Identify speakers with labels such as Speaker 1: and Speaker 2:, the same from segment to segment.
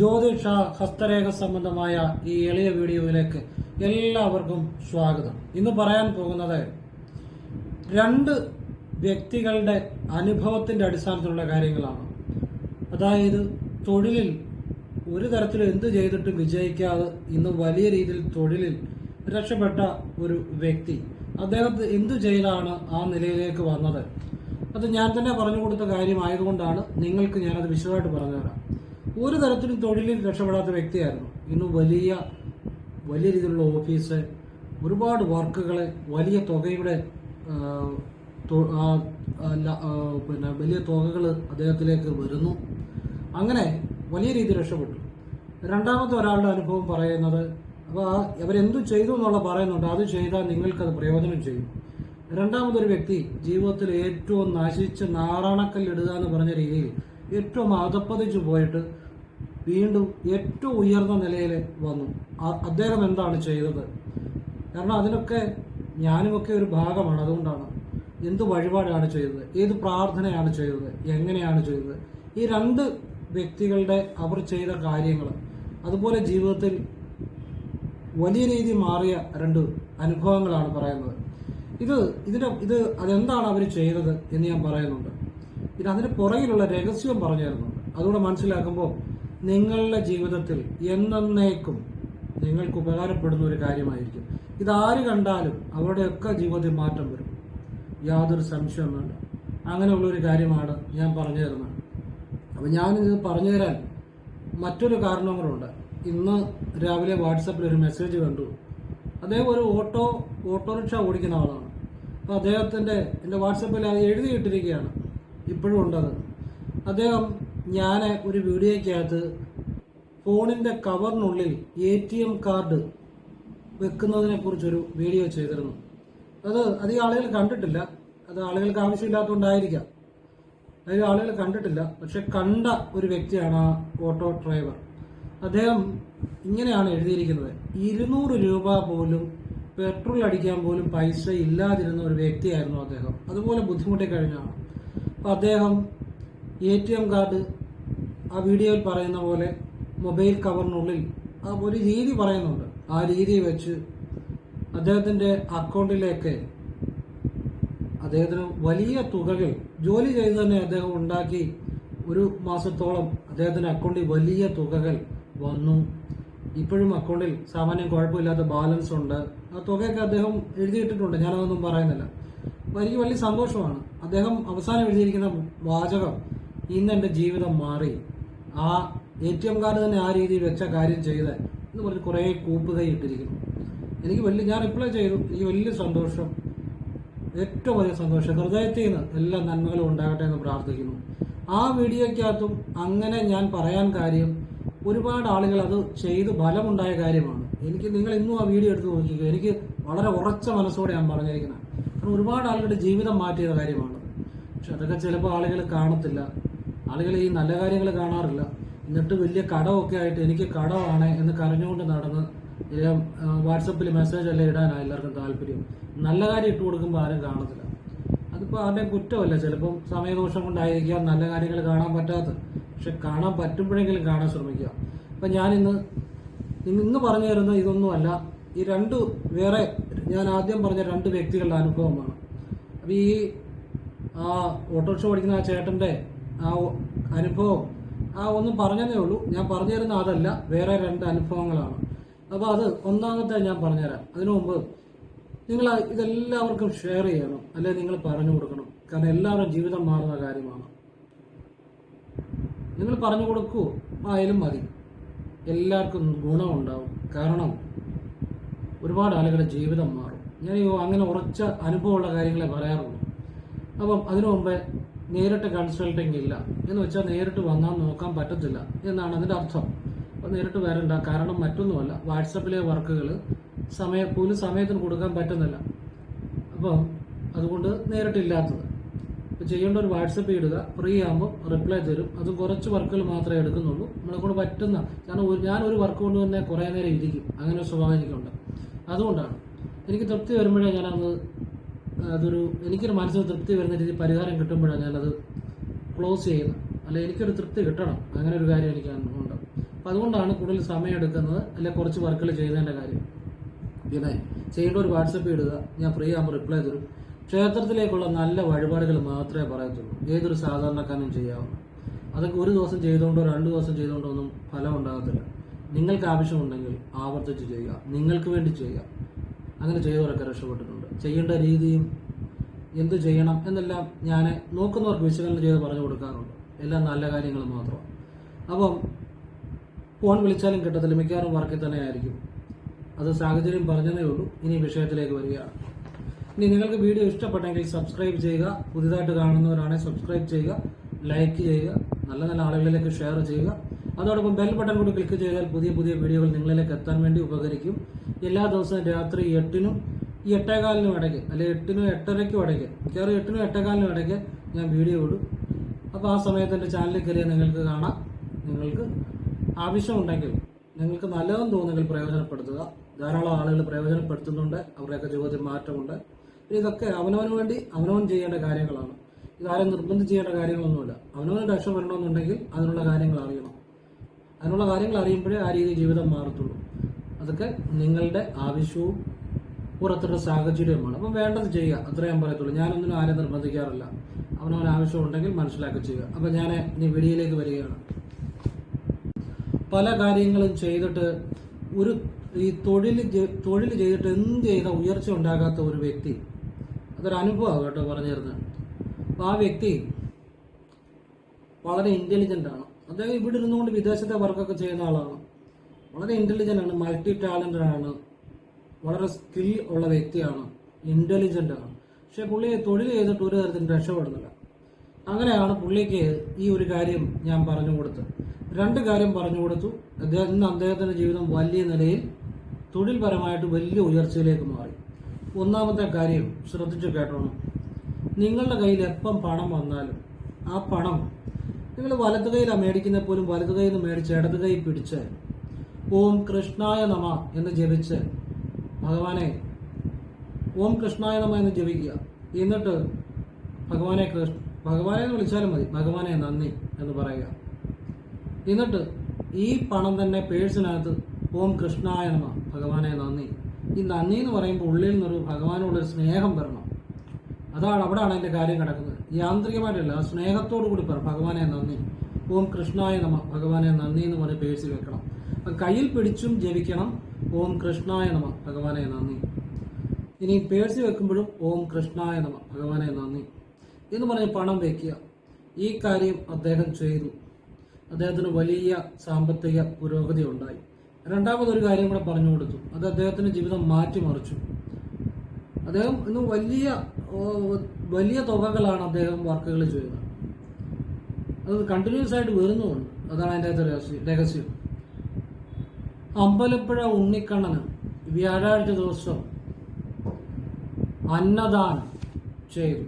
Speaker 1: ജ്യോതിഷ ഹസ്തരേഖ സംബന്ധമായ ഈ എളിയ വീഡിയോയിലേക്ക് എല്ലാവർക്കും സ്വാഗതം. ഇന്ന് പറയാൻ പോകുന്നത് രണ്ട് വ്യക്തികളുടെ അനുഭവത്തിന്റെ അടിസ്ഥാനത്തിലുള്ള കാര്യങ്ങളാണ്. അതായത് തൊഴിലിൽ ഒരു തരത്തിൽ എന്ത് ചെയ്തിട്ടും വിജയിക്കാതെ ഇന്ന് വലിയ രീതിയിൽ തൊഴിലിൽ രക്ഷപ്പെട്ട ഒരു വ്യക്തി. അദ്ദേഹത്തെ എന്തു ചെയ്താണ് ആ നിലയിലേക്ക് വന്നത്? അത് ഞാൻ തന്നെ പറഞ്ഞു കൊടുത്ത കാര്യമായതുകൊണ്ടാണ് നിങ്ങൾക്ക് ഞാനത് വിശദമായിട്ട് പറഞ്ഞുതരാം. ഒരു തരത്തിലും തൊഴിലിൽ രക്ഷപ്പെടാത്ത വ്യക്തിയായിരുന്നു. ഇന്ന് വലിയ വലിയ രീതിയിലുള്ള ഓഫീസ് ഒരുപാട് വർക്കുകൾ വലിയ തുകയുടെ പിന്നെ വലിയ തുകകൾ അദ്ദേഹത്തിലേക്ക് വരുന്നു. അങ്ങനെ വലിയ രീതിയിൽ രക്ഷപ്പെട്ടു. രണ്ടാമത്തെ ഒരാളുടെ അനുഭവം പറയുന്നത് അപ്പോൾ അവരെന്തു ചെയ്തു എന്നുള്ള പറയുന്നുണ്ട്. അത് ചെയ്താൽ നിങ്ങൾക്കത് പ്രയോജനം ചെയ്യും. രണ്ടാമതൊരു വ്യക്തി ജീവിതത്തിൽ ഏറ്റവും നശിച്ച് നാറാണക്കല്ലിടുക എന്ന് പറഞ്ഞ രീതിയിൽ ഏറ്റവും അധപ്പതിച്ച് പോയിട്ട് വീണ്ടും ഏറ്റവും ഉയർന്ന നിലയിൽ വന്നു. അദ്ദേഹം എന്താണ് ചെയ്തത്? കാരണം അതിനൊക്കെ ഞാനുമൊക്കെ ഒരു ഭാഗമാണ് അതുകൊണ്ടാണ്. എന്ത് വഴിപാടാണ് ചെയ്തത്? ഏത് പ്രാർത്ഥനയാണ് ചെയ്തത്? എങ്ങനെയാണ് ചെയ്തത്? ഈ രണ്ട് വ്യക്തികളുടെ അവർ ചെയ്ത കാര്യങ്ങൾ അതുപോലെ ജീവിതത്തിൽ വലിയ രീതിയിൽ മാറിയ രണ്ട് അനുഭവങ്ങളാണ് പറയുന്നത്. ഇത് ഇതിന്റെ ഇത് അതെന്താണ് അവർ ചെയ്തത് എന്ന് ഞാൻ പറയുന്നുണ്ട്. പിന്നെ അതിന് പുറകിലുള്ള രഹസ്യം പറഞ്ഞു തരുന്നുണ്ട് അതുകൂടെ മനസ്സിലാക്കുമ്പോൾ നിങ്ങളുടെ ജീവിതത്തിൽ എന്നേക്കും നിങ്ങൾക്ക് ഉപകാരപ്പെടുന്ന ഒരു കാര്യമായിരിക്കും. ഇതാര് കണ്ടാലും അവരുടെയൊക്കെ ജീവിതത്തിൽ മാറ്റം വരും. യാതൊരു സംശയവും വേണ്ട. അങ്ങനെയുള്ളൊരു കാര്യമാണ് ഞാൻ പറഞ്ഞു തരുന്നത്. അപ്പം ഞാനിത് പറഞ്ഞു തരാൻ മറ്റൊരു കാരണം കൂടെ ഇന്ന് രാവിലെ വാട്സപ്പിൽ ഒരു മെസ്സേജ് കണ്ടു. അദ്ദേഹം ഒരു ഓട്ടോ ഓട്ടോറിക്ഷ ഓടിക്കുന്ന ആളാണ്. അപ്പോൾ അദ്ദേഹത്തിന്റെ എന്റെ വാട്സപ്പിൽ അത് എഴുതിയിട്ടിരിക്കുകയാണ്. ഇപ്പോഴും ഉണ്ടത്. അദ്ദേഹം ഞാൻ ഒരു വീഡിയോയ്ക്കകത്ത് ഫോണിന്റെ കവറിനുള്ളിൽ എ ടി എം കാർഡ് വെക്കുന്നതിനെ കുറിച്ചൊരു വീഡിയോ ചെയ്തിരുന്നു. അത് അധികം ആളുകൾ കണ്ടിട്ടില്ല. അത് ആളുകൾക്ക് ആവശ്യമില്ലാത്തതുകൊണ്ടായിരിക്കാം. അതായത് ആളുകൾ കണ്ടിട്ടില്ല. പക്ഷെ കണ്ട ഒരു വ്യക്തിയാണ് ആ ഓട്ടോ ഡ്രൈവർ. അദ്ദേഹം ഇങ്ങനെയാണ് എഴുതിയിരിക്കുന്നത്. ഇരുന്നൂറ് രൂപ പോലും പെട്രോൾ അടിക്കാൻ പോലും പൈസ ഇല്ലാതിരുന്ന ഒരു വ്യക്തിയായിരുന്നു അദ്ദേഹം. അതുപോലെ ബുദ്ധിമുട്ടി കഴിഞ്ഞാണ് അപ്പോൾ അദ്ദേഹം എ ടി എം കാർഡ് ആ വീഡിയോയിൽ പറയുന്ന പോലെ മൊബൈൽ കവറിനുള്ളിൽ ആ ഒരു രീതി പറയുന്നുണ്ട്. ആ രീതി വെച്ച് അദ്ദേഹത്തിന്റെ അക്കൗണ്ടിലേക്ക് അദ്ദേഹത്തിന് വലിയ തുകകൾ ജോലി ചെയ്ത് തന്നെ അദ്ദേഹം ഉണ്ടാക്കി. ഒരു മാസത്തോളം അദ്ദേഹത്തിന്റെ അക്കൗണ്ടിൽ വലിയ തുകകൾ വന്നു. ഇപ്പോഴും അക്കൗണ്ടിൽ സാമാന്യം കുഴപ്പമില്ലാത്ത ബാലൻസ് ഉണ്ട്. ആ തുകയൊക്കെ അദ്ദേഹം എഴുതിയിട്ടിട്ടുണ്ട്. ഞാനതൊന്നും പറയുന്നില്ല. എനിക്ക് വലിയ സന്തോഷമാണ്. അദ്ദേഹം അവസാനം എഴുതിയിരിക്കുന്ന വാചകം ഇന്ന് എന്റെ ജീവിതം മാറി. ആ എ ടി എം കാർഡ് തന്നെ ആ രീതിയിൽ വെച്ച കാര്യം ചെയ്ത് എന്ന് പറഞ്ഞ് കുറേ കൂപ്പുകൈ ഇട്ടിരിക്കുന്നു. എനിക്ക് വലിയ ഞാൻ റിപ്ലൈ ചെയ്തു. എനിക്ക് വലിയ സന്തോഷം ഏറ്റവും വലിയ സന്തോഷം. ഹൃദയത്തിൽ നിന്ന് എല്ലാ നന്മകളും ഉണ്ടാകട്ടെ എന്ന് പ്രാർത്ഥിക്കുന്നു. ആ വീഡിയോയ്ക്കകത്തും അങ്ങനെ ഞാൻ പറയാൻ കാര്യം ഒരുപാട് ആളുകൾ അത് ചെയ്ത് ഫലമുണ്ടായ കാര്യമാണ്. എനിക്ക് നിങ്ങൾ ഇന്നും ആ വീഡിയോ എടുത്ത് നോക്കിക്കുക എനിക്ക് വളരെ ഉറച്ച മനസ്സോടെ ഞാൻ പറഞ്ഞിരിക്കുന്നത്. കാരണം ഒരുപാട് ആളുകളുടെ ജീവിതം മാറ്റിയ കാര്യമാണ്. പക്ഷെ അതൊക്കെ ചിലപ്പോൾ ആളുകൾ കാണത്തില്ല. ആളുകൾ ഈ നല്ല കാര്യങ്ങൾ കാണാറില്ല. എന്നിട്ട് വലിയ കടമൊക്കെ ആയിട്ട് എനിക്ക് കടമാണ് എന്ന് കരഞ്ഞുകൊണ്ട് നടന്ന് വാട്സപ്പിൽ മെസ്സേജ് എല്ലാം ഇടാനാണ് എല്ലാവർക്കും താല്പര്യം. നല്ല കാര്യം ഇട്ട് കൊടുക്കുമ്പോൾ ആരും കാണത്തില്ല. അതിപ്പോൾ ആരുടെയും കുറ്റമല്ല. ചിലപ്പം സമയദോഷം കൊണ്ടായിരിക്കാം നല്ല കാര്യങ്ങൾ കാണാൻ പറ്റാത്തത്. പക്ഷെ കാണാൻ പറ്റുമ്പോഴെങ്കിലും കാണാൻ ശ്രമിക്കുക. അപ്പം ഞാനിന്ന് ഇന്ന് പറഞ്ഞു തരുന്ന ഇതൊന്നുമല്ല. ഈ രണ്ട് വേറെ ഞാൻ ആദ്യം പറഞ്ഞ രണ്ട് വ്യക്തികളുടെ അനുഭവമാണ്. അപ്പം ഈ ആ ഓട്ടോറിക്ഷ ഓടിക്കുന്ന ആ ചേട്ടന്റെ ആ അനുഭവം ആ ഒന്നും പറഞ്ഞതേ ഉള്ളൂ. ഞാൻ പറഞ്ഞു തരുന്ന അതല്ല വേറെ രണ്ട് അനുഭവങ്ങളാണ്. അപ്പോൾ അത് ഒന്നാമത്തെ ഞാൻ പറഞ്ഞുതരാം. അതിനു മുമ്പ് നിങ്ങൾ ഇതെല്ലാവർക്കും ഷെയർ ചെയ്യണം അല്ലെങ്കിൽ നിങ്ങൾ പറഞ്ഞു കൊടുക്കണം. കാരണം എല്ലാവരും ജീവിതം മാറുന്ന കാര്യമാണ്. നിങ്ങൾ പറഞ്ഞു കൊടുക്കൂ ആയാലും മതി. എല്ലാവർക്കും ഗുണമുണ്ടാവും. കാരണം ഒരുപാട് ആളുകളുടെ ജീവിതം മാറും. ഞാൻ അങ്ങനെ ഉറച്ച അനുഭവമുള്ള കാര്യങ്ങളെ പറയാറുള്ളൂ. അപ്പം അതിനു മുമ്പേ നേരിട്ട് കൺസൾട്ടിങ് ഇല്ല. എന്ന് വെച്ചാൽ നേരിട്ട് വന്നാൽ നോക്കാൻ പറ്റത്തില്ല എന്നാണ് അതിന്റെ അർത്ഥം. അപ്പോൾ നേരിട്ട് വരണ്ട. കാരണം മറ്റൊന്നുമല്ല. വാട്സപ്പിലെ വർക്കുകൾ സമയ പോലും സമയത്തിന് കൊടുക്കാൻ പറ്റുന്നില്ല. അപ്പം അതുകൊണ്ട് നേരിട്ടില്ലാത്തത്. ഇപ്പോൾ ചെയ്യേണ്ട ഒരു വാട്സപ്പ് ഇടുക ഫ്രീ ആകുമ്പോൾ റിപ്ലൈ തരും. അത് കുറച്ച് വർക്കുകൾ മാത്രമേ എടുക്കുന്നുള്ളൂ. നമ്മളെ കൊണ്ട് പറ്റുന്ന കാരണം ഞാൻ ഒരു വർക്ക് കൊണ്ട് തന്നെ കുറേ നേരം ഇരിക്കും. അങ്ങനെ സ്വഭാവം എനിക്കുണ്ട്. അതുകൊണ്ടാണ്. എനിക്ക് തൃപ്തി വരുമ്പോഴേ ഞാനത് അതൊരു എനിക്കൊരു മനസ്സിന് തൃപ്തി വരുന്ന രീതിയിൽ പരിഹാരം കിട്ടുമ്പോഴാണ് ഞാനത് ക്ലോസ് ചെയ്യുന്നത്. അല്ല എനിക്കൊരു തൃപ്തി കിട്ടണം. അങ്ങനെ ഒരു കാര്യം എനിക്ക് ഉണ്ട്. അപ്പം അതുകൊണ്ടാണ് കൂടുതൽ സമയം എടുക്കുന്നത്. അല്ലെ കുറച്ച് വർക്കുകൾ ചെയ്യുന്നതിന്റെ കാര്യം. പിന്നെ ചെയ്യേണ്ട ഒരു വാട്സപ്പ് ഇടുക. ഞാൻ ഫ്രീ ആകുമ്പോൾ റിപ്ലൈ തരും. ക്ഷേത്രത്തിലേക്കുള്ള നല്ല വഴിപാടുകൾ മാത്രമേ പറയത്തുള്ളൂ. ഏതൊരു സാധാരണക്കാരനും ചെയ്യാവുന്നു. അതൊക്കെ ഒരു ദിവസം ചെയ്തുകൊണ്ടോ രണ്ട് ദിവസം ചെയ്തുകൊണ്ടോ ഒന്നും ഫലം ഉണ്ടാകത്തില്ല. നിങ്ങൾക്ക് ആവശ്യമുണ്ടെങ്കിൽ ആവർത്തിച്ച് ചെയ്യുക. നിങ്ങൾക്ക് വേണ്ടി ചെയ്യുക. അങ്ങനെ ചെയ്തവരൊക്കെ രക്ഷപ്പെട്ടിട്ടുണ്ട്. ചെയ്യേണ്ട രീതിയും എന്ത് ചെയ്യണം എന്നെല്ലാം ഞാൻ നോക്കുന്നവർക്ക് വിശകലനം ചെയ്ത് പറഞ്ഞു കൊടുക്കാറുണ്ട്. എല്ലാം നല്ല കാര്യങ്ങൾ മാത്രം. അപ്പം ഫോൺ വിളിച്ചാലും കിട്ടത്തില്ല. മിക്കവാറും വർക്കിൽ തന്നെ ആയിരിക്കും അത് സാഹചര്യം പറഞ്ഞതേ ഉള്ളൂ. ഇനി വിഷയത്തിലേക്ക് വരികയാണ്. ഇനി നിങ്ങൾക്ക് വീഡിയോ ഇഷ്ടപ്പെട്ടെങ്കിൽ സബ്സ്ക്രൈബ് ചെയ്യുക. പുതിയതായിട്ട് കാണുന്നവരാണെങ്കിൽ സബ്സ്ക്രൈബ് ചെയ്യുക. ലൈക്ക് ചെയ്യുക. നല്ല നല്ല ആളുകളിലേക്ക് ഷെയർ ചെയ്യുക. അതോടൊപ്പം ബെൽ ബട്ടൺ കൂടി ക്ലിക്ക് ചെയ്താൽ പുതിയ പുതിയ വീഡിയോകൾ നിങ്ങളിലേക്ക് എത്താൻ വേണ്ടി ഉപകരിക്കും. എല്ലാ ദിവസവും രാത്രി എട്ടിനും ഈ എട്ടേകാലിനും ഇടയ്ക്ക് അല്ലെങ്കിൽ എട്ടിനും എട്ടരയ്ക്കും ഇടയ്ക്ക് മിക്കവാറും എട്ടിനും എട്ടേകാലിനും ഇടയ്ക്ക് ഞാൻ വീഡിയോ ഇടും. അപ്പോൾ ആ സമയത്ത് എന്റെ ചാനലിൽ കയറിയാൽ നിങ്ങൾക്ക് കാണാം. നിങ്ങൾക്ക് ആവശ്യമുണ്ടെങ്കിൽ നിങ്ങൾക്ക് നല്ലതെന്ന് തോന്നുന്നെങ്കിൽ പ്രയോജനപ്പെടുത്തുക. ധാരാളം ആളുകൾ പ്രയോജനപ്പെടുത്തുന്നുണ്ട്. അവരുടെയൊക്കെ ജീവിതത്തിൽ മാറ്റമുണ്ട്. ഇതൊക്കെ അവനവന് വേണ്ടി അവനവൻ ചെയ്യേണ്ട കാര്യങ്ങളാണ്. ഇതാരും നിർബന്ധിച്ച് ചെയ്യേണ്ട കാര്യങ്ങളൊന്നുമില്ല. അവനവന് രക്ഷപ്പെടണമെന്നുണ്ടെങ്കിൽ അതിനുള്ള കാര്യങ്ങൾ അറിയണം. അതിനുള്ള കാര്യങ്ങൾ അറിയുമ്പോഴേ ആ രീതി ജീവിതം മാറത്തുള്ളൂ. അതൊക്കെ നിങ്ങളുടെ ആവശ്യവും പുറത്തുള്ള സാഹചര്യവുമാണ്. അപ്പം വേണ്ടത് ചെയ്യുക. അത്രേ ഞാൻ പറയത്തുള്ളൂ. ഞാനൊന്നും ആരെ നിർബന്ധിക്കാറില്ല. അവനവൻ ആവശ്യമുണ്ടെങ്കിൽ മനസ്സിലാക്കി ചെയ്യുക. അപ്പം ഞാൻ ഇനി വീഡിയോയിലേക്ക് വരികയാണ്. പല കാര്യങ്ങളും ചെയ്തിട്ട് ഒരു ഈ തൊഴിൽ തൊഴിൽ ചെയ്തിട്ട് എന്ത് ചെയ്ത ഉയർച്ച ഉണ്ടാകാത്ത ഒരു വ്യക്തി? അതൊരു അനുഭവമാണ് കേട്ടോ പറഞ്ഞിരുന്നത്. അപ്പോൾ ആ വ്യക്തി വളരെ ഇന്റലിജന്റ് ആണ്. അദ്ദേഹം ഇവിടെ ഇരുന്നുകൊണ്ട് വിദേശത്തെ വർക്കൊക്കെ ചെയ്യുന്ന ആളാണ്. വളരെ ഇന്റലിജന്റ് ആണ് മൾട്ടി ടാലന്റഡ് ആണ്. വളരെ സ്കിൽ ഉള്ള വ്യക്തിയാണ്. ഇന്റലിജന്റ് ആണ്. പക്ഷെ പുള്ളി തൊഴിൽ ചെയ്തിട്ട് ഒരു തരത്തിലും രക്ഷപ്പെടുന്നില്ല. അങ്ങനെയാണ് പുള്ളിക്ക് ഈ ഒരു കാര്യം ഞാൻ പറഞ്ഞു കൊടുത്തത്. രണ്ട് കാര്യം പറഞ്ഞു കൊടുത്തു. അദ്ദേഹം ഇന്ന് അദ്ദേഹത്തിന്റെ ജീവിതം വലിയ നിലയിൽ തൊഴിൽപരമായിട്ട് വലിയ ഉയർച്ചയിലേക്ക് മാറി. ഒന്നാമത്തെ കാര്യം ശ്രദ്ധിച്ചു കേട്ടോണം. നിങ്ങളുടെ കയ്യിൽ എപ്പം പണം വന്നാലും ആ പണം നിങ്ങൾ വലത് കൈയിലാണ് മേടിക്കുന്ന പോലും വലത് കൈയിൽ നിന്ന് മേടിച്ച് ഇടത് കൈ പിടിച്ച് ഓം കൃഷ്ണായ നമ എന്ന് ജപിച്ച് ഭഗവാനെ ഓം കൃഷ്ണായ നമ എന്ന് ജപിക്കുക. എന്നിട്ട് ഭഗവാനെ കൃഷ്ണ ഭഗവാനെ എന്ന് വിളിച്ചാലും മതി. ഭഗവാനെ നന്ദി എന്ന് പറയുക. എന്നിട്ട് ഈ പണം തന്നെ പേഴ്സിനകത്ത് ഓം കൃഷ്ണായ നമ ഭഗവാനെ നന്ദി. ഈ നന്ദി എന്ന് പറയുമ്പോൾ ഉള്ളിൽ നിന്നൊരു ഭഗവാനോടൊരു സ്നേഹം വരണം. അതാണ് അവിടെയാണ് അതിന്റെ കാര്യം കിടക്കുന്നത് യാന്ത്രികമായിട്ടല്ല സ്നേഹത്തോടു കൂടി പറ ഭഗവാനെ നന്ദി. ഓം കൃഷ്ണായ നമ ഭഗവാനെ നന്ദി എന്ന് പറഞ്ഞ് പേഴ്സിൽ വെക്കണം. കയ്യിൽ പിടിച്ചും ജപിക്കണം. ഓം കൃഷ്ണായ നമ ഭഗവാനെ നന്ദി. ഇനി പേഴ്സിൽ വെക്കുമ്പോഴും ഓം കൃഷ്ണായ നമ ഭഗവാനെ നന്ദി എന്ന് പറഞ്ഞ് പണം വെക്കുക. ഈ കാര്യം അദ്ദേഹം ചെയ്തു. അദ്ദേഹത്തിന് വലിയ സാമ്പത്തിക പുരോഗതി ഉണ്ടായി. രണ്ടാമതൊരു കാര്യം കൂടെ പറഞ്ഞു കൊടുത്തു. അത് അദ്ദേഹത്തിന്റെ ജീവിതം മാറ്റിമറിച്ചു. അദ്ദേഹം ഇന്ന് വലിയ വലിയ തുകകളാണ് അദ്ദേഹം വർക്കുകൾ ചെയ്യുന്നത് അത് കണ്ടിന്യൂസ് ആയിട്ട് വരുന്നുമുണ്ട് അതാണ് അതിന്റെ അകത്ത് രഹസ്യം രഹസ്യം. അമ്പലപ്പുഴ ഉണ്ണിക്കണ്ണന് വ്യാഴാഴ്ച ദിവസം അന്നദാനം ചെയ്തു.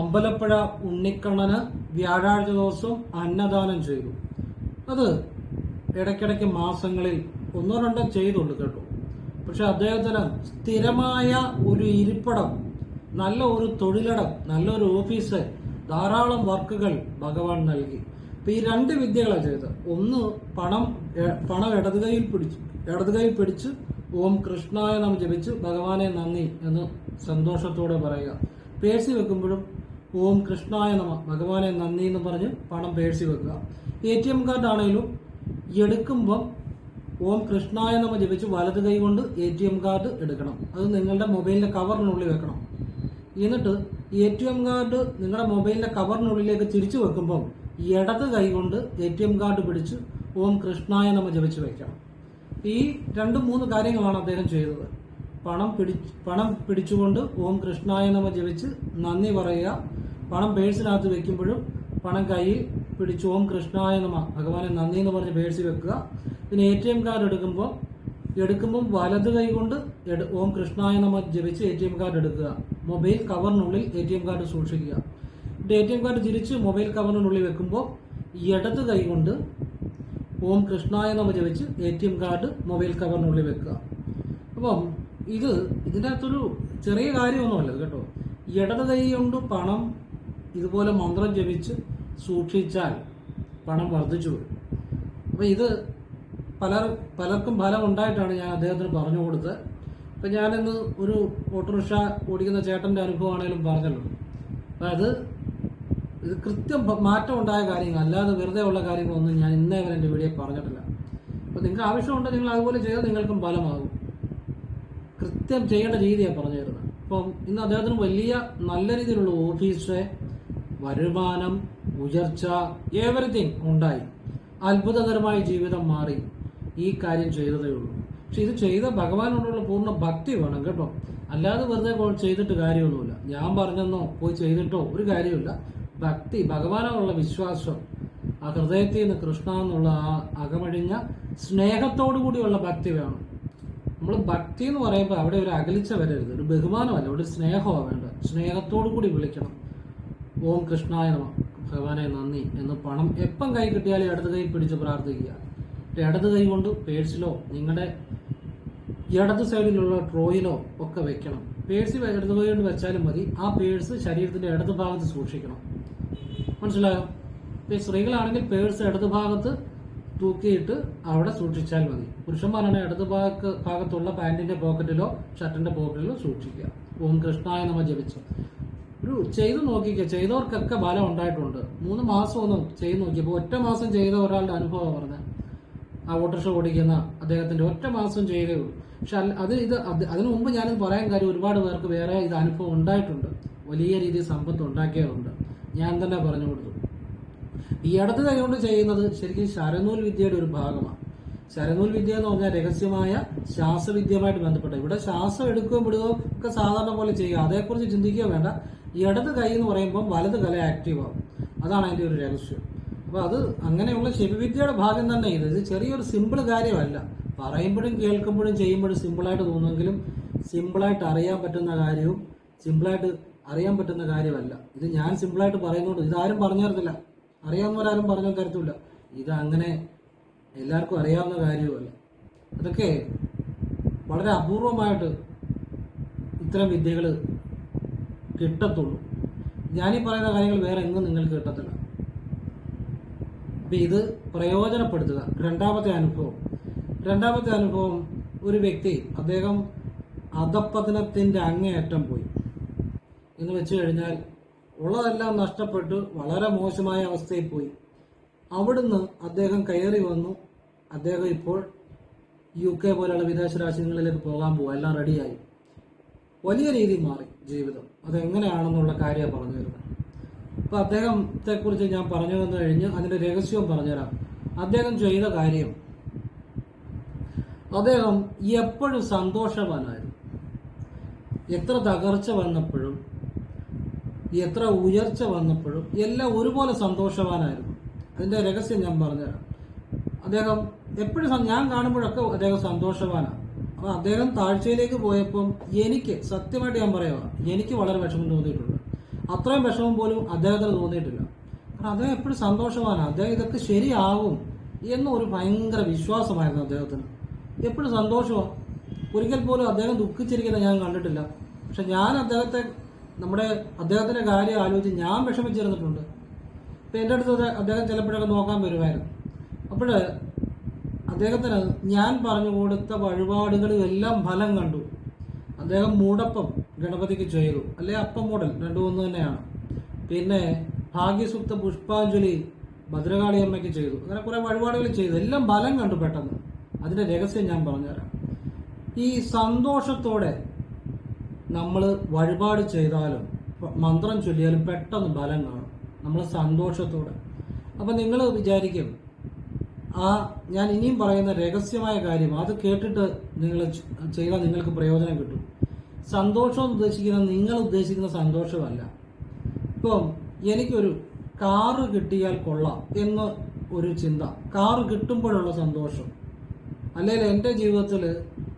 Speaker 1: അമ്പലപ്പുഴ ഉണ്ണിക്കണ്ണന് വ്യാഴാഴ്ച ദിവസം അന്നദാനം ചെയ്തു. അത് ഇടയ്ക്കിടയ്ക്ക് മാസങ്ങളിൽ ഒന്നോ രണ്ടോ ചെയ്തുള്ളൂ കേട്ടോ. പക്ഷെ അദ്ദേഹത്തിന് സ്ഥിരമായ ഒരു ഇരിപ്പിടം നല്ല ഒരു തൊഴിലിടം നല്ലൊരു ഓഫീസ് ധാരാളം വർക്കുകൾ ഭഗവാൻ നൽകി. അപ്പൊ ഈ രണ്ട് വിദ്യകളാണ് ചെയ്തത്. ഒന്ന് പണം പണം ഇടത് കൈയിൽ പിടിച്ചു ഇടത് കൈയിൽ പിടിച്ച് ഓം കൃഷ്ണായ നാം ജപിച്ചു ഭഗവാനെ നന്ദി എന്ന് സന്തോഷത്തോടെ പറയുക. പേഴ്സി വെക്കുമ്പോഴും ഓം കൃഷ്ണായ നമ ഭഗവാനെ നന്ദി എന്ന് പറഞ്ഞ് പണം പേഴ്സി വെക്കുക. എ ടി എം കാർഡ് ആണെങ്കിലും എടുക്കുമ്പം ഓം കൃഷ്ണായ നമ്മ ജപിച്ച് വലത് കൈ കൊണ്ട് എ ടി എം കാർഡ് എടുക്കണം. അത് നിങ്ങളുടെ മൊബൈലിന്റെ കവറിനുള്ളിൽ വെക്കണം. എന്നിട്ട് എ ടി എം കാർഡ് നിങ്ങളുടെ മൊബൈലിന്റെ കവറിനുള്ളിലേക്ക് തിരിച്ചു വെക്കുമ്പോൾ ഇടത് കൈ കൊണ്ട് എ ടി എം കാർഡ് പിടിച്ച് ഓം കൃഷ്ണായ നമ്മ ജപിച്ച് വെക്കണം. ഈ രണ്ട് മൂന്ന് കാര്യങ്ങളാണ് അദ്ദേഹം ചെയ്തത്. പണം പിടി പണം പിടിച്ചുകൊണ്ട് ഓം കൃഷ്ണായ നമ ജപിച്ച് നന്ദി പറയുക. പണം പേഴ്സിനകത്ത് വെക്കുമ്പോഴും പണം കയ്യിൽ പിടിച്ച്. ഓം കൃഷ്ണായ നമ. ഭഗവാനെ നന്ദി എന്ന് പറഞ്ഞ് പേഴ്സി വെക്കുക. പിന്നെ എ ടി എം കാർഡ് എടുക്കുമ്പോൾ എടുക്കുമ്പോൾ വലത് കൈ കൊണ്ട് ഓം കൃഷ്ണായ നമ ജപിച്ച് എ ടി എം കാർഡ് എടുക്കുക. മൊബൈൽ കവറിനുള്ളിൽ എ ടി എം കാർഡ് സൂക്ഷിക്കുക. എ ടി എം കാർഡ് തിരിച്ച് മൊബൈൽ കവറിനുള്ളിൽ വെക്കുമ്പോൾ ഇടത് കൈ കൊണ്ട് ഓം കൃഷ്ണായ നമ ജപിച്ച് A T M card mobile കവറിനുള്ളിൽ വെക്കുക. അപ്പം ഇത് ഇതിന്റെ അകത്തൊരു ചെറിയ കാര്യമൊന്നുമല്ല കേട്ടോ. ഇടത് കൈ കൊണ്ട് പണം ഇതുപോലെ മന്ത്രം ജപിച്ച് സൂക്ഷിച്ചാൽ പണം വർദ്ധിച്ചു വരും. അപ്പോൾ ഇത് പലർ പലർക്കും ഫലം ഉണ്ടായിട്ടാണ് ഞാൻ അദ്ദേഹത്തിന് പറഞ്ഞു കൊടുത്തത്. ഇപ്പം ഞാനിന്ന് ഒരു ഓട്ടോറിക്ഷ ഓടിക്കുന്ന ചേട്ടന്റെ അനുഭവമാണെങ്കിലും പറഞ്ഞല്ലോ. അപ്പം അത് ഇത് കൃത്യം മാറ്റം ഉണ്ടായ കാര്യങ്ങൾ അല്ലാതെ വെറുതെ ഉള്ള കാര്യങ്ങളൊന്നും ഞാൻ ഇന്നേ വരെ എന്റെ വീഡിയോ പറഞ്ഞിട്ടില്ല. അപ്പോൾ നിങ്ങൾക്ക് ആവശ്യമുണ്ട് നിങ്ങൾ അതുപോലെ ചെയ്താൽ നിങ്ങൾക്കും ഫലമാകും. കൃത്യം ചെയ്യേണ്ട രീതിയാണ് പറഞ്ഞു തരുന്നത് അപ്പം ഇന്ന് അദ്ദേഹത്തിന് വലിയ നല്ല രീതിയിലുള്ള ഓഫീസ് വരുമാനം ഉയർച്ച എവറിഥിങ് ഉണ്ടായി. അത്ഭുതകരമായ ജീവിതം മാറി. ഈ കാര്യം ചെയ്തതേ ഉള്ളൂ. പക്ഷെ ഇത് ചെയ്ത ഭഗവാനോടുള്ള പൂർണ ഭക്തി വേണം കേട്ടോ. അല്ലാതെ വെറുതെ ചെയ്തിട്ട് കാര്യമൊന്നുമില്ല. ഞാൻ പറഞ്ഞെന്നോ പോയി ചെയ്തിട്ടോ ഒരു കാര്യമില്ല ഭക്തി ഭഗവാനോടുള്ള വിശ്വാസം ആ ഹൃദയത്തിൽ നിന്ന് കൃഷ്ണ എന്നുള്ള ആ അകമഴിഞ്ഞ സ്നേഹത്തോടു കൂടിയുള്ള ഭക്തി വേണം. നമ്മൾ ഭക്തി എന്ന് പറയുമ്പോൾ അവിടെ ഒരു അകലിച്ച വരരുത്. ഒരു ബഹുമാനമല്ല ഒരു സ്നേഹമാണ് വേണ്ടത്. സ്നേഹത്തോടു കൂടി വിളിക്കണം. ഓം കൃഷ്ണായ നമ. ഭഗവാനെ നന്ദി എന്ന് പണം എപ്പം കൈ കിട്ടിയാലും ഇടത് കൈ പിടിച്ച് പ്രാർത്ഥിക്കുക. ഇടത് കൈ കൊണ്ട് പേഴ്സിലോ നിങ്ങളുടെ ഇടത് സൈഡിലുള്ള ട്രോയിലോ ഒക്കെ വെക്കണം. പേഴ്സ് ഇടത് കൈ കൊണ്ട് വെച്ചാലും മതി. ആ പേഴ്സ് ശരീരത്തിന്റെ ഇടത് ഭാഗത്ത് സൂക്ഷിക്കണം. മനസ്സിലായോ? സ്ത്രീകളാണെങ്കിൽ പേഴ്സ് ഇടത് ഭാഗത്ത് തൂക്കിയിട്ട് അവിടെ സൂക്ഷിച്ചാൽ മതി. പുരുഷന്മാരാണ് ഇടത് ഭാഗ ഭാഗത്തുള്ള പാന്റിന്റെ പോക്കറ്റിലോ ഷർട്ടിന്റെ പോക്കറ്റിലോ സൂക്ഷിക്കുക. ഓം കൃഷ്ണായ നമ ജപിച്ചു. ഒരു ചെയ്ത് നോക്കിക്കുക ചെയ്തവർക്കൊക്കെ ഫലം ഉണ്ടായിട്ടുണ്ട്. മൂന്ന് മാസം ഒന്നും ചെയ്ത് നോക്കിയപ്പോൾ ഒറ്റ മാസം ചെയ്ത ഒരാളുടെ അനുഭവം പറഞ്ഞത് ആ ഓട്ടോറിക്ഷ ഓടിക്കുന്ന അദ്ദേഹത്തിന്റെ ഒറ്റ മാസം ചെയ്തേ ഉള്ളൂ. പക്ഷെ അത് ഇത് അതിനു മുമ്പ് ഞാനിത് പറയാൻ കാര്യം ഒരുപാട് പേർക്ക് വേറെ ഇത് അനുഭവം ഉണ്ടായിട്ടുണ്ട്. വലിയ രീതിയിൽ സമ്പത്ത് ഉണ്ടാക്കിയതുണ്ട് ഞാൻ തന്നെ പറഞ്ഞു കൊടുത്തു. ഈ ഇടത് കൈകൊണ്ട് ചെയ്യുന്നത് ശരിക്കും ശരനൂൽ വിദ്യയുടെ ഒരു ഭാഗമാണ്. ശരനൂൽ വിദ്യ എന്ന് പറഞ്ഞാൽ രഹസ്യമായ ശാസ്ത്രവിദ്യയുമായിട്ട് ബന്ധപ്പെട്ട ഇവിടെ ശ്വാസം എടുക്കുകയും വിടുകയും ഒക്കെ സാധാരണ പോലെ ചെയ്യുക. അതേക്കുറിച്ച് ചിന്തിക്കുക വേണ്ട. ഇടത് കൈ എന്ന് പറയുമ്പോൾ വലത് കല ആക്റ്റീവ് ആവും. അതാണ് അതിന്റെ ഒരു രഹസ്യം. അപ്പൊ അത് അങ്ങനെയുള്ള ശിവവിദ്യയുടെ ഭാഗം തന്നെ ഇത്. ഇത് ചെറിയൊരു സിമ്പിൾ കാര്യമല്ല. പറയുമ്പോഴും കേൾക്കുമ്പോഴും ചെയ്യുമ്പോഴും സിമ്പിളായിട്ട് തോന്നുമെങ്കിലും സിമ്പിളായിട്ട് അറിയാൻ പറ്റുന്ന കാര്യവും സിമ്പിളായിട്ട് അറിയാൻ പറ്റുന്ന കാര്യമല്ല. ഇത് ഞാൻ സിമ്പിളായിട്ട് പറയുന്നുണ്ട് ഇതാരും പറഞ്ഞു തരത്തില്ല. അറിയാവുന്നവരാരും പറഞ്ഞു തരത്തില്ല. ഇത് അങ്ങനെ എല്ലാവർക്കും അറിയാവുന്ന കാര്യവുമല്ല. അതൊക്കെ വളരെ അപൂർവമായിട്ട് ഇത്തരം വിദ്യകൾ കിട്ടത്തുള്ളൂ. ഞാനീ പറയുന്ന കാര്യങ്ങൾ വേറെ എങ്ങും നിങ്ങൾക്ക് കിട്ടത്തില്ല. അപ്പം ഇത് പ്രയോജനപ്പെടുത്തുക. രണ്ടാമത്തെ അനുഭവം. രണ്ടാമത്തെ അനുഭവം ഒരു വ്യക്തി അദ്ദേഹം അധപ്പതനത്തിന്റെ അങ്ങേയറ്റം പോയി. എന്ന് വെച്ച് കഴിഞ്ഞാൽ ഉള്ളതെല്ലാം നഷ്ടപ്പെട്ട് വളരെ മോശമായ അവസ്ഥയിൽ പോയി. അവിടുന്ന് അദ്ദേഹം കയറി വന്നു. അദ്ദേഹം ഇപ്പോൾ യു കെ പോലെയുള്ള വിദേശ രാജ്യങ്ങളിലേക്ക് പോകാൻ പോകും എല്ലാം റെഡിയായി വലിയ രീതിയിൽ മാറി ജീവിതം. അതെങ്ങനെയാണെന്നുള്ള കാര്യം പറഞ്ഞു തരുന്നത്. അപ്പൊ അദ്ദേഹത്തെ കുറിച്ച് ഞാൻ പറഞ്ഞു വന്നു കഴിഞ്ഞ് അതിന്റെ രഹസ്യവും പറഞ്ഞുതരാം അദ്ദേഹം ചെയ്ത കാര്യം അദ്ദേഹം എപ്പോഴും സന്തോഷവാനായിരുന്നു. എത്ര തകർച്ച വന്നപ്പോഴും എത്ര ഉയർച്ച വന്നപ്പോഴും എല്ലാം ഒരുപോലെ സന്തോഷവാനായിരുന്നു. അതിന്റെ രഹസ്യം ഞാൻ പറഞ്ഞുതരാം അദ്ദേഹം എപ്പോഴും ഞാൻ കാണുമ്പോഴൊക്കെ അദ്ദേഹം സന്തോഷവാനാണ്. അദ്ദേഹം താഴ്ചയിലേക്ക് പോയപ്പം എനിക്ക് സത്യമായിട്ട് ഞാൻ പറയുക എനിക്ക് വളരെ വിഷമം തോന്നിയിട്ടുണ്ട്. അത്രയും വിഷമം പോലും അദ്ദേഹത്തിന് തോന്നിയിട്ടില്ല. കാരണം അദ്ദേഹം എപ്പോഴും സന്തോഷമാണ് അദ്ദേഹം ഇതൊക്കെ ശരിയാകും എന്നൊരു ഭയങ്കര വിശ്വാസമായിരുന്നു അദ്ദേഹത്തിന്. എപ്പോഴും സന്തോഷമാണ് ഒരിക്കൽ പോലും അദ്ദേഹം ദുഃഖിച്ചിരിക്കുന്നത് ഞാൻ കണ്ടിട്ടില്ല. പക്ഷെ ഞാൻ അദ്ദേഹത്തെ നമ്മുടെ അദ്ദേഹത്തിന്റെ കാര്യം ആലോചിച്ച് ഞാൻ വിഷമിച്ചിരുന്നിട്ടുണ്ട്. ഇപ്പൊ എന്റെ അടുത്ത് അദ്ദേഹം ചിലപ്പോഴൊക്കെ നോക്കാൻ വരുമായിരുന്നു. അപ്പോൾ അദ്ദേഹത്തിന് ഞാൻ പറഞ്ഞു കൊടുത്ത വഴിപാടുകളും എല്ലാം ഫലം കണ്ടു. അദ്ദേഹം മൂടപ്പം ഗണപതിക്ക് ചെയ്തു. അല്ലെ? അപ്പം മൂടൽ രണ്ടു മൂന്ന് തന്നെയാണ്. പിന്നെ ഭാഗ്യസുക്ത പുഷ്പാഞ്ജലി ഭദ്രകാളി അമ്മയ്ക്ക് ചെയ്തു. അങ്ങനെ കുറേ വഴിപാടുകൾ ചെയ്തു. എല്ലാം ഫലം കണ്ടു പെട്ടെന്ന്. അതിന്റെ രഹസ്യം ഞാൻ പറഞ്ഞുതരാം. ഈ സന്തോഷത്തോടെ നമ്മൾ വഴിപാട് ചെയ്താലും മന്ത്രം ചൊല്ലിയാലും പെട്ടെന്ന് ഫലം കാണും. നമ്മൾ സന്തോഷത്തോടെ. അപ്പൊ നിങ്ങൾ വിചാരിക്കും ആ ഞാൻ ഇനിയും പറയുന്ന രഹസ്യമായ കാര്യം അത് കേട്ടിട്ട് നിങ്ങൾ ചെയ്താൽ നിങ്ങൾക്ക് പ്രയോജനം കിട്ടും. സന്തോഷം ഉദ്ദേശിക്കുന്ന നിങ്ങൾ ഉദ്ദേശിക്കുന്ന സന്തോഷമല്ല. ഇപ്പം എനിക്കൊരു കാറ് കിട്ടിയാൽ കൊള്ളാം എന്ന് ഒരു ചിന്ത. കാറ് കിട്ടുമ്പോഴുള്ള സന്തോഷം. അല്ലെങ്കിൽ എന്റെ ജീവിതത്തിൽ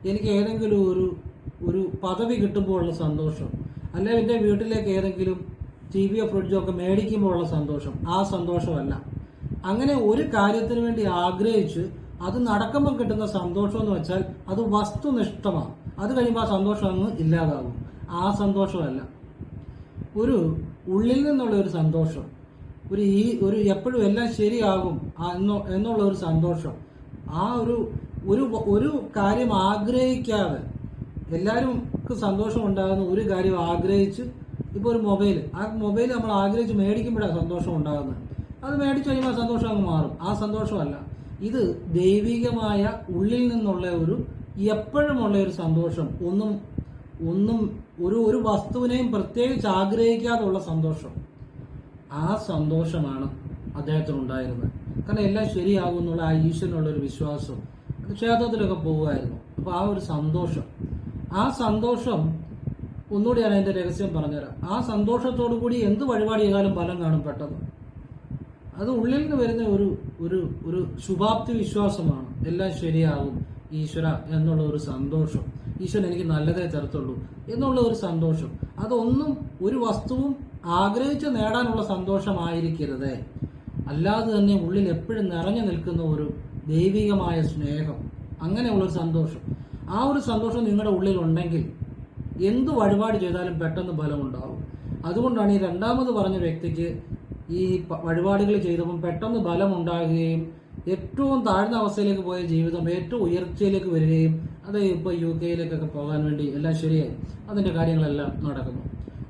Speaker 1: എനിക്ക് ഏതെങ്കിലും ഒരു ഒരു പദവി കിട്ടുമ്പോഴുള്ള സന്തോഷം. അല്ലെങ്കിൽ എന്റെ വീട്ടിലേക്ക് ഏതെങ്കിലും ടി വിയോ ഫ്രിഡ്ജോ ഒക്കെ മേടിക്കുമ്പോഴുള്ള സന്തോഷം. ആ സന്തോഷമല്ല. അങ്ങനെ ഒരു കാര്യത്തിന് വേണ്ടി ആഗ്രഹിച്ച് അത് നടക്കുമ്പോൾ കിട്ടുന്ന സന്തോഷം എന്ന് വെച്ചാൽ അത് വസ്തുനിഷ്ഠമാണ്. അത് കഴിയുമ്പോൾ ആ സന്തോഷം അങ്ങ് ഇല്ലാതാകും. ആ സന്തോഷമല്ല. ഒരു ഉള്ളിൽ നിന്നുള്ള ഒരു സന്തോഷം ഒരു ഈ ഒരു എപ്പോഴും എല്ലാം ശരിയാകും എന്നോ- എന്നുള്ള ഒരു സന്തോഷം ആ ഒരു ഒരു ഒരു കാര്യം ആഗ്രഹിക്കാതെ എല്ലാവർക്കും സന്തോഷം ഉണ്ടാകുന്ന ഒരു കാര്യം ആഗ്രഹിച്ച് ഇപ്പോൾ ഒരു മൊബൈൽ ആ മൊബൈൽ നമ്മൾ ആഗ്രഹിച്ച് മേടിക്കുമ്പോഴാണ് സന്തോഷം ഉണ്ടാകുന്നത്. അത് മേടിച്ചു കഴിയുമ്പോൾ സന്തോഷം അങ്ങ് മാറും. ആ സന്തോഷമല്ല. ഇത് ദൈവികമായ ഉള്ളിൽ നിന്നുള്ള ഒരു എപ്പോഴുമുള്ള ഒരു സന്തോഷം. ഒന്നും ഒന്നും ഒരു ഒരു വസ്തുവിനെയും പ്രത്യേകിച്ച് ആഗ്രഹിക്കാതുള്ള സന്തോഷം. ആ സന്തോഷമാണ് അദ്ദേഹത്തിന് ഉണ്ടായിരുന്നത് കാരണം എല്ലാം ശരിയാകും എന്നുള്ള ആ ഈശ്വരനുള്ള ഒരു വിശ്വാസം ക്ഷേത്രത്തിലൊക്കെ പോകുമായിരുന്നു. അപ്പോൾ ആ ഒരു സന്തോഷം. ആ സന്തോഷം ഒന്നുകൂടി ഞാൻ രഹസ്യം പറഞ്ഞുതരാം. ആ സന്തോഷത്തോടു കൂടി എന്ത് വഴിപാട് ചെയ്താലും ഫലം കാണും പെട്ടെന്ന്. അത് ഉള്ളിൽ നിന്ന് വരുന്ന ഒരു ഒരു ഒരു ശുഭാപ്തി വിശ്വാസമാണ്. എല്ലാം ശരിയാകും. ഈശ്വര എന്നുള്ള ഒരു സന്തോഷം. ഈശ്വരൻ എനിക്ക് നല്ലതേ തരത്തുള്ളൂ എന്നുള്ള ഒരു സന്തോഷം. അതൊന്നും ഒരു വസ്തുവും ആഗ്രഹിച്ച് നേടാനുള്ള സന്തോഷമായിരിക്കരുത്. അല്ലാതെ തന്നെ ഉള്ളിൽ എപ്പോഴും നിറഞ്ഞു നിൽക്കുന്ന ഒരു ദൈവികമായ സ്നേഹം. അങ്ങനെയുള്ളൊരു സന്തോഷം. ആ ഒരു സന്തോഷം നിങ്ങളുടെ ഉള്ളിൽ ഉണ്ടെങ്കിൽ എന്ത് വഴിപാട് ചെയ്താലും പെട്ടെന്ന് ഫലമുണ്ടാവും അതുകൊണ്ടാണ് ഈ രണ്ടാമത് പറഞ്ഞ വ്യക്തിക്ക് ഈ വഴിപാടുകൾ ചെയ്തപ്പോൾ പെട്ടെന്ന് ബലമുണ്ടാകുകയും ഏറ്റവും താഴ്ന്ന അവസ്ഥയിലേക്ക് പോയ ജീവിതം ഏറ്റവും ഉയർച്ചയിലേക്ക് വരികയും അത് ഇപ്പോൾ യു കെയിലേക്കൊക്കെ പോകാൻ വേണ്ടി എല്ലാം ശരിയായി. അതിന്റെ കാര്യങ്ങളെല്ലാം നടക്കുന്നു.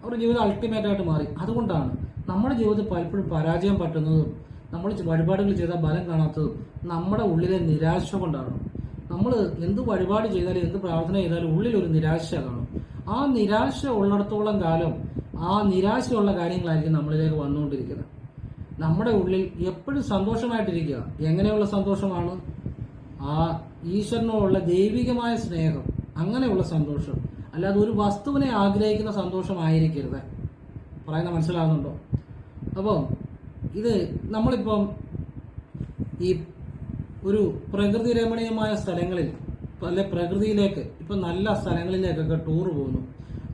Speaker 1: അവരുടെ ജീവിതം അൾട്ടിമേറ്റ് ആയിട്ട് മാറി. അതുകൊണ്ടാണ് നമ്മുടെ ജീവിതത്തിൽ പലപ്പോഴും പരാജയം പറ്റുന്നതും നമ്മൾ വഴിപാടുകൾ ചെയ്താൽ ബലം കാണാത്തതും നമ്മുടെ ഉള്ളിലെ നിരാശ കൊണ്ടാണ്. നമ്മൾ എന്ത് വഴിപാട് ചെയ്താലും എന്ത് പ്രാർത്ഥന ചെയ്താലും ഉള്ളിൽ ഒരു നിരാശ കാണും. ആ നിരാശ ഉള്ളിടത്തോളം കാലം ആ നിരാശയുള്ള കാര്യങ്ങളായിരിക്കും നമ്മളിലേക്ക് വന്നുകൊണ്ടിരിക്കുന്നത്. നമ്മുടെ ഉള്ളിൽ എപ്പോഴും സന്തോഷമായിട്ടിരിക്കുക. എങ്ങനെയുള്ള സന്തോഷമാണ്? ആ ഈശ്വരനോടുള്ള ദൈവികമായ സ്നേഹം അങ്ങനെയുള്ള സന്തോഷം. അല്ലാതെ ഒരു വസ്തുവിനെ ആഗ്രഹിക്കുന്ന സന്തോഷമായിരിക്കരുത്. പറയുന്ന മനസ്സിലാകുന്നുണ്ടോ അപ്പോൾ ഇത് നമ്മളിപ്പം ഈ ഒരു പ്രകൃതി രമണീയമായ സ്ഥലങ്ങളിൽ അല്ലെ പ്രകൃതിയിലേക്ക് ഇപ്പം നല്ല സ്ഥലങ്ങളിലേക്കൊക്കെ ടൂർ പോകുന്നു.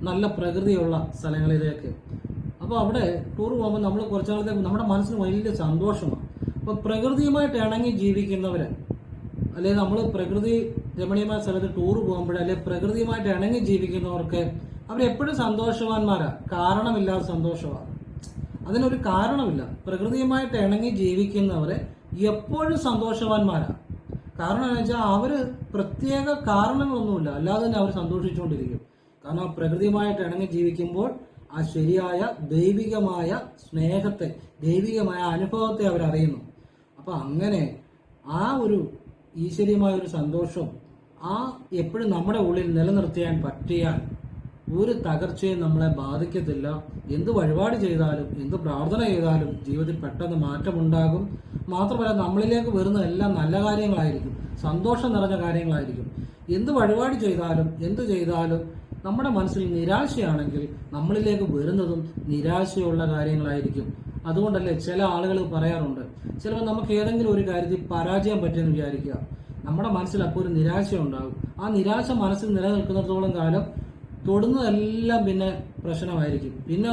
Speaker 1: നല്ല പ്രകൃതിയുള്ള സ്ഥലങ്ങളിലേക്ക്. അപ്പോൾ അവിടെ ടൂർ പോകുമ്പോൾ നമ്മൾ കുറച്ച് നമ്മുടെ മനസ്സിന് വലിയ സന്തോഷമാണ്. അപ്പോൾ പ്രകൃതിയുമായിട്ട് ഇണങ്ങി ജീവിക്കുന്നവര് അല്ലെങ്കിൽ നമ്മൾ പ്രകൃതി രമണീയമായ സ്ഥലത്ത് ടൂർ പോകുമ്പോൾ അല്ലെങ്കിൽ പ്രകൃതിയുമായിട്ട് ഇണങ്ങി ജീവിക്കുന്നവർക്ക് അവരെപ്പോഴും സന്തോഷവാന്മാരാ. കാരണമില്ലാതെ സന്തോഷമാണ് അതിനൊരു കാരണമില്ല. പ്രകൃതിയുമായിട്ട് ഇണങ്ങി ജീവിക്കുന്നവരെ എപ്പോഴും സന്തോഷവാന്മാരാണ് കാരണം എന്ന് വെച്ചാൽ അവർ പ്രത്യേക കാരണങ്ങളൊന്നുമില്ല. അല്ലാതെ തന്നെ അവർ സന്തോഷിച്ചുകൊണ്ടിരിക്കും. കാരണം പ്രകൃതിയുമായിട്ട് ഇണങ്ങി ജീവിക്കുമ്പോൾ ആ ശരിയായ ദൈവികമായ സ്നേഹത്തെ ദൈവികമായ അനുഭവത്തെ അവരറിയുന്നു അപ്പൊ അങ്ങനെ ആ ഒരു ഈശ്വരീയമായ ഒരു സന്തോഷം ആ എപ്പോഴും നമ്മുടെ ഉള്ളിൽ നിലനിർത്തിയാൻ പറ്റിയാൽ ഒരു തകർച്ചയും നമ്മളെ ബാധിക്കത്തില്ല. എന്ത് വഴിപാട് ചെയ്താലും എന്ത് പ്രാർത്ഥന ചെയ്താലും ജീവിതത്തിൽ പെട്ടെന്ന് മാറ്റമുണ്ടാകും. മാത്രമല്ല നമ്മളിലേക്ക് വരുന്ന എല്ലാം നല്ല കാര്യങ്ങളായിരിക്കും. സന്തോഷം നിറഞ്ഞ കാര്യങ്ങളായിരിക്കും. എന്ത് വഴിപാട് ചെയ്താലും എന്ത് ചെയ്താലും നമ്മുടെ മനസ്സിൽ നിരാശയാണെങ്കിൽ നമ്മളിലേക്ക് വരുന്നതും നിരാശയുള്ള കാര്യങ്ങളായിരിക്കും. അതുകൊണ്ടല്ലേ ചില ആളുകൾ പറയാറുണ്ട് ചിലപ്പോൾ നമുക്ക് ഏതെങ്കിലും ഒരു കാര്യത്തിൽ പരാജയം പറ്റിയെന്ന് വിചാരിക്കുക. നമ്മുടെ മനസ്സിൽ അപ്പോൾ ഒരു നിരാശ ഉണ്ടാകും. ആ നിരാശ മനസ്സിൽ നിലനിൽക്കുന്നിടത്തോളം കാലം തൊടുന്നതെല്ലാം പിന്നെ പ്രശ്നമായിരിക്കും. പിന്നെ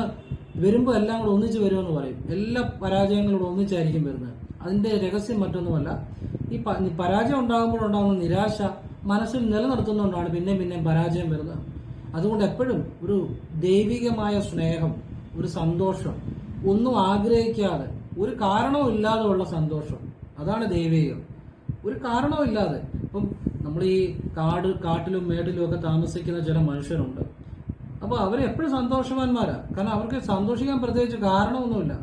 Speaker 1: വരുമ്പോൾ എല്ലാം കൂടെ ഒന്നിച്ച് വരുമെന്ന് പറയും. എല്ലാ പരാജയങ്ങളും ഒന്നിച്ചായിരിക്കും വരുന്നത്. അതിന്റെ രഹസ്യം മറ്റൊന്നുമല്ല. ഈ പരാജയം ഉണ്ടാകുമ്പോഴുണ്ടാകുന്ന നിരാശ മനസ്സിൽ നിലനിർത്തുന്നതുകൊണ്ടാണ് പിന്നെയും പിന്നെയും പരാജയം വരുന്നത്. അതുകൊണ്ട് എപ്പോഴും ഒരു ദൈവികമായ സ്നേഹം ഒരു സന്തോഷം ഒന്നും ആഗ്രഹിക്കാതെ ഒരു കാരണവും ഇല്ലാതെ ഉള്ള സന്തോഷം. അതാണ് ദൈവികം. ഒരു കാരണവുമില്ലാതെ ഇപ്പം നമ്മൾ ഈ കാട് കാട്ടിലും മേടിലും ഒക്കെ താമസിക്കുന്ന ചില മനുഷ്യരുണ്ട്. അപ്പോൾ അവർ എപ്പോഴും സന്തോഷവാന്മാരാ. കാരണം അവർക്ക് സന്തോഷിക്കാൻ പ്രത്യേകിച്ച് കാരണമൊന്നുമില്ല.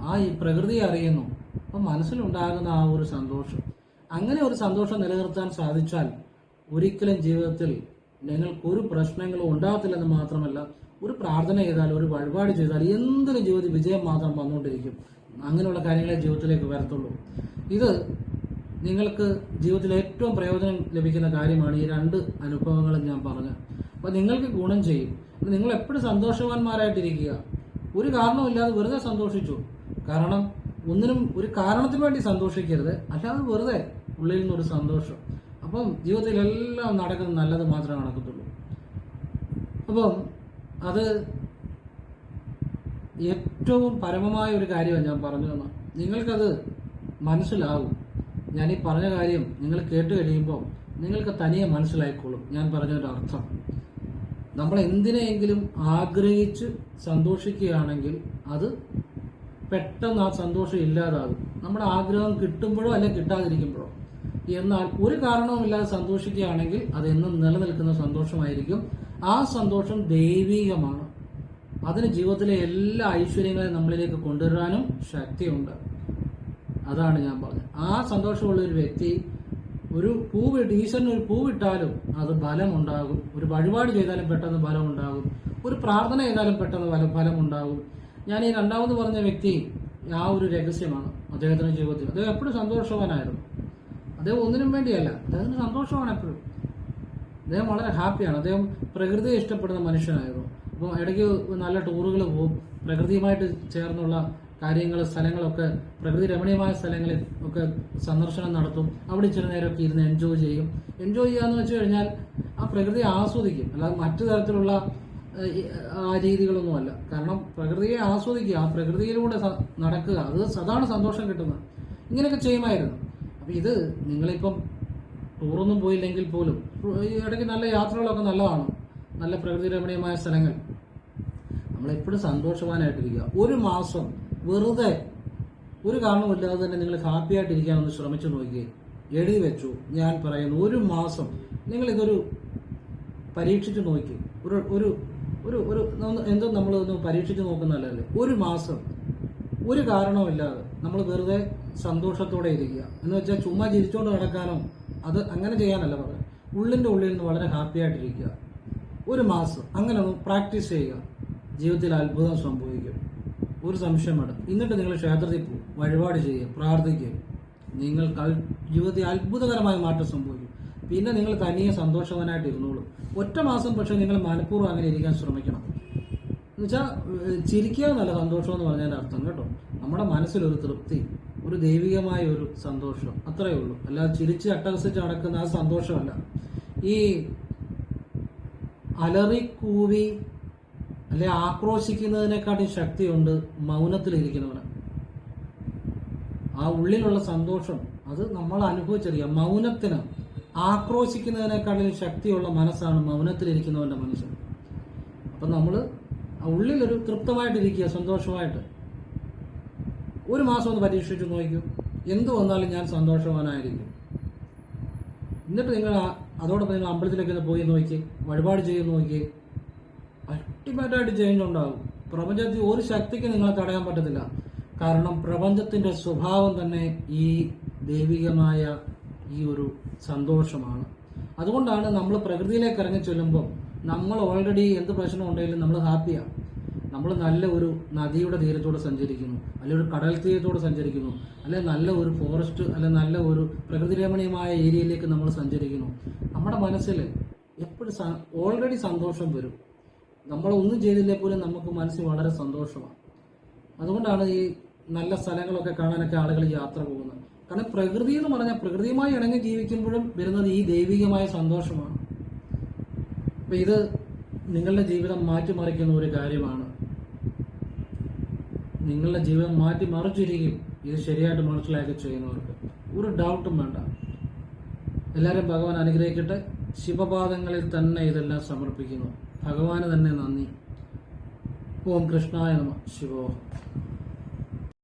Speaker 1: ആ ഈ പ്രകൃതിയെ അറിയുന്നു. അപ്പം മനസ്സിലുണ്ടാകുന്ന ആ ഒരു സന്തോഷം. അങ്ങനെ ഒരു സന്തോഷം നിലനിർത്താൻ സാധിച്ചാൽ ഒരിക്കലും ജീവിതത്തിൽ നിങ്ങൾക്ക് ഒരു പ്രശ്നങ്ങളും ഉണ്ടാകത്തില്ലെന്ന് മാത്രമല്ല ഒരു പ്രാർത്ഥന ചെയ്താൽ ഒരു വഴിപാട് ചെയ്താൽ എന്തൊരു ജീവിതത്തിൽ വിജയം മാത്രം വന്നുകൊണ്ടിരിക്കും? അങ്ങനെയുള്ള കാര്യങ്ങളെ ജീവിതത്തിലേക്ക് വരത്തുള്ളൂ. ഇത് നിങ്ങൾക്ക് ജീവിതത്തിൽ ഏറ്റവും പ്രയോജനം ലഭിക്കുന്ന കാര്യമാണ് ഈ രണ്ട് അനുഭവങ്ങളും ഞാൻ പറഞ്ഞത്. അപ്പോൾ നിങ്ങൾക്ക് ഗുണം ചെയ്യും. നിങ്ങൾ എപ്പോഴും സന്തോഷവാന്മാരായിട്ടിരിക്കുക. ഒരു കാരണവുമില്ലാതെ വെറുതെ സന്തോഷിച്ചു. കാരണം ഒന്നിനും ഒരു കാരണത്തിന് വേണ്ടി സന്തോഷിക്കരുത്. അല്ലാതെ വെറുതെ ഉള്ളിൽ നിന്നൊരു സന്തോഷം. അപ്പം ജീവിതത്തിലെല്ലാം നടക്കുന്നത് നല്ലത് മാത്രമേ നടക്കത്തുള്ളൂ. അപ്പം അത് ഏറ്റവും പരമമായ ഒരു കാര്യമാണ് ഞാൻ പറഞ്ഞു തന്ന നിങ്ങൾക്കത് മനസ്സിലാവും. ഞാൻ ഈ പറഞ്ഞ കാര്യം നിങ്ങൾ കേട്ട് കഴിയുമ്പോൾ നിങ്ങൾക്ക് തനിയെ മനസ്സിലായിക്കോളും. ഞാൻ പറഞ്ഞൊരു അർത്ഥം. നമ്മൾ എന്തിനെയെങ്കിലും ആഗ്രഹിച്ച് സന്തോഷിക്കുകയാണെങ്കിൽ അത് പെട്ടെന്ന് ആ സന്തോഷം ഇല്ലാതാകും. നമ്മുടെ ആഗ്രഹം കിട്ടുമ്പോഴോ അല്ലെങ്കിൽ കിട്ടാതിരിക്കുമ്പോഴോ. എന്നാൽ ഒരു കാരണവുമില്ലാതെ സന്തോഷിക്കുകയാണെങ്കിൽ അതെന്നും നിലനിൽക്കുന്ന സന്തോഷമായിരിക്കും. ആ സന്തോഷം ദൈവികമാണ്. അതിന് ജീവിതത്തിലെ എല്ലാ ഐശ്വര്യങ്ങളെയും നമ്മളിലേക്ക് കൊണ്ടുവരാനും ശക്തിയുണ്ട്. അതാണ് ഞാൻ പറഞ്ഞത്. ആ സന്തോഷമുള്ള ഒരു വ്യക്തി ഒരു പൂവിട്ട് ഈശ്വരന് ഒരു പൂവിട്ടാലും അത് ഫലമുണ്ടാകും. ഒരു വഴിപാട് ചെയ്താലും പെട്ടെന്ന് ഫലം ഉണ്ടാകും ഒരു പ്രാർത്ഥന ചെയ്താലും പെട്ടെന്ന് ഫലം ഫലമുണ്ടാകും. ഞാൻ ഈ രണ്ടാമത് പറഞ്ഞ വ്യക്തി ആ ഒരു രഹസ്യമാണ് അദ്ദേഹത്തിന്റെ ജീവിതത്തിൽ. അദ്ദേഹം എപ്പോഴും സന്തോഷവാനായിരുന്നു. അദ്ദേഹം ഒന്നിനും വേണ്ടിയല്ല. അദ്ദേഹത്തിന് സന്തോഷമാണ് എപ്പോഴും. അദ്ദേഹം വളരെ ഹാപ്പിയാണ്. അദ്ദേഹം പ്രകൃതിയെ ഇഷ്ടപ്പെടുന്ന മനുഷ്യനായിരുന്നു. അപ്പോൾ ഇടയ്ക്ക് നല്ല ടൂറുകൾ പോകും. പ്രകൃതിയുമായിട്ട് ചേർന്നുള്ള കാര്യങ്ങൾ സ്ഥലങ്ങളൊക്കെ പ്രകൃതി രമണീയമായ സ്ഥലങ്ങളിൽ ഒക്കെ സന്ദർശനം നടത്തും. അവിടെ ചില നേരമൊക്കെ ഇരുന്ന് എൻജോയ് ചെയ്യും. എൻജോയ് ചെയ്യാന്ന് വെച്ച് കഴിഞ്ഞാൽ ആ പ്രകൃതി ആസ്വദിക്കും. അല്ലാതെ മറ്റു തരത്തിലുള്ള ആ രീതികളൊന്നുമല്ല കാരണം പ്രകൃതിയെ ആസ്വദിക്കുക ആ പ്രകൃതിയിലൂടെ നടക്കുക അത് അതാണ് സന്തോഷം കിട്ടുന്നത്. ഇങ്ങനെയൊക്കെ ചെയ്യുമായിരുന്നു. അപ്പൊ ഇത് നിങ്ങളിപ്പം ടൂറൊന്നും പോയില്ലെങ്കിൽ പോലും ഇടയ്ക്ക് നല്ല യാത്രകളൊക്കെ നല്ലതാണ്. നല്ല പ്രകൃതി രമണീയമായ സ്ഥലങ്ങൾ. നമ്മളെപ്പോഴും സന്തോഷവാനായിട്ടിരിക്കുക. ഒരു മാസം വെറുതെ ഒരു കാരണമില്ലാതെ തന്നെ നിങ്ങൾ ഹാപ്പി ആയിട്ടിരിക്കാൻ ശ്രമിച്ചു നോക്കിയേ. എഴുതി വെച്ചു ഞാൻ പറയുന്നു ഒരു മാസം നിങ്ങൾ ഇതൊരു പരീക്ഷിച്ച് നോക്കി. ഒരു ഒരു ഒരു ഒരു എന്തോ നമ്മൾ ഒന്ന് പരീക്ഷിച്ച് നോക്കുന്നതല്ലേ? ഒരു മാസം ഒരു കാരണവുമില്ലാതെ നമ്മൾ വെറുതെ സന്തോഷത്തോടെ ഇരിക്കുക. എന്ന് വെച്ചാൽ ചുമ്മാ ചിരിച്ചുകൊണ്ട് നടക്കാനോ അത് അങ്ങനെ ചെയ്യാനല്ല പറയുന്നത് ഉള്ളിന്റെ ഉള്ളിൽ നിന്ന് വളരെ ഹാപ്പി ആയിട്ടിരിക്കുക. ഒരു മാസം അങ്ങനെ ഒന്ന് പ്രാക്ടീസ് ചെയ്യുക. ജീവിതത്തിൽ അത്ഭുതം സംഭവിക്കും. ഒരു സംശയം വേണം എന്നിട്ട് നിങ്ങൾ ക്ഷേത്രത്തിൽ പോകും. വഴിപാട് ചെയ്യുക. പ്രാർത്ഥിക്കുക. നിങ്ങൾ ജീവിതത്തിൽ അത്ഭുതകരമായ മാറ്റം സംഭവിക്കും. പിന്നെ നിങ്ങൾ തനിയെ സന്തോഷവാനായിട്ട് ഇരുന്നോളൂ ഒറ്റ മാസം പക്ഷേ നിങ്ങൾ മനഃപൂർവം അങ്ങനെ ഇരിക്കാൻ ശ്രമിക്കണം. എന്നുവെച്ചാൽ ചിരിക്കുക എന്നല്ല സന്തോഷം എന്ന് പറഞ്ഞാൽ അർത്ഥം കേട്ടോ. നമ്മുടെ മനസ്സിലൊരു തൃപ്തി ഒരു ദൈവികമായ ഒരു സന്തോഷം അത്രയേ ഉള്ളൂ. അല്ലാതെ ചിരിച്ച് അട്ടഹസിച്ച് നടക്കുന്ന ആ സന്തോഷമല്ല. ഈ അലറിക്കൂവി അല്ലെ ആക്രോശിക്കുന്നതിനെക്കാട്ടി ശക്തിയുണ്ട് മൗനത്തിലിരിക്കുന്നവന്. ആ ഉള്ളിലുള്ള സന്തോഷം അത് നമ്മൾ അനുഭവിച്ചറിയാം. മൗനത്തിന് ആക്രോശിക്കുന്നതിനേക്കാളും ശക്തിയുള്ള മനസ്സാണ് മൗനത്തിലിരിക്കുന്നവന്റെ മനസ്സ് അപ്പം നമ്മൾ ഉള്ളിലൊരു തൃപ്തമായിട്ടിരിക്കുക സന്തോഷമായിട്ട്. ഒരു മാസം ഒന്ന് പരീക്ഷിച്ച് നോക്കൂ. എന്ത് വന്നാലും ഞാൻ സന്തോഷവാനായിരിക്കും. എന്നിട്ട് നിങ്ങൾ അതോടൊപ്പം നിങ്ങൾ അമ്പലത്തിലേക്ക് പോയി നോക്കി വഴിപാട് ചെയ്ത് നോക്കി. അൾട്ടിമേറ്റായിട്ട് ചേഞ്ച് ഉണ്ടാകും. പ്രപഞ്ചത്തിൽ ഒരു ശക്തിക്ക് നിങ്ങളെ തടയാൻ പറ്റത്തില്ല. കാരണം പ്രപഞ്ചത്തിന്റെ സ്വഭാവം തന്നെ ഈ ദൈവികമായ ഈ ഒരു സന്തോഷമാണ്. അതുകൊണ്ടാണ് നമ്മൾ പ്രകൃതിയിലേക്ക് ഇറങ്ങി ചെല്ലുമ്പോൾ നമ്മൾ ഓൾറെഡി എന്ത് പ്രശ്നം ഉണ്ടെങ്കിലും നമ്മൾ ഹാപ്പിയാണ് നമ്മൾ നല്ല ഒരു നദിയുടെ തീരത്തൂടെ സഞ്ചരിക്കുന്നു. അല്ലെങ്കിൽ ഒരു കടൽ തീരത്തൂടെ സഞ്ചരിക്കുന്നു. അല്ലെങ്കിൽ നല്ല ഒരു ഫോറസ്റ്റ് അല്ലെങ്കിൽ നല്ല ഒരു പ്രകൃതി രമണീയമായ ഏരിയയിലേക്ക് നമ്മൾ സഞ്ചരിക്കുന്നു. നമ്മുടെ മനസ്സിൽ എപ്പോഴും ഓൾറെഡി സന്തോഷം വരും. നമ്മൾ ഒന്നും ചെയ്തില്ലേ പോലും നമുക്ക് മനസ്സിൽ വളരെ സന്തോഷമാണ്. അതുകൊണ്ടാണ് ഈ നല്ല സ്ഥലങ്ങളൊക്കെ കാണാനൊക്കെ ആളുകൾ യാത്ര പോകുന്നത്. കാരണം പ്രകൃതി എന്ന് പറഞ്ഞാൽ പ്രകൃതിയുമായി ഇണങ്ങി ജീവിക്കുമ്പോഴും വരുന്നത് ഈ ദൈവികമായ സന്തോഷമാണ്. അപ്പൊ ഇത് നിങ്ങളുടെ ജീവിതം മാറ്റിമറിക്കുന്ന ഒരു കാര്യമാണ്. നിങ്ങളുടെ ജീവിതം മാറ്റി മറിച്ചിരിക്കും. ഇത് ശരിയായിട്ട് മനസ്സിലാക്കി ചെയ്യുന്നവർക്ക്. ഒരു ഡൗട്ടും വേണ്ട. എല്ലാവരും ഭഗവാൻ അനുഗ്രഹിക്കട്ടെ. ശിവപാദങ്ങളിൽ തന്നെ ഇതെല്ലാം സമർപ്പിക്കുന്നു. ഭഗവാന് തന്നെ നന്ദി. ഓം കൃഷ്ണായ നമ. ശിവോഹം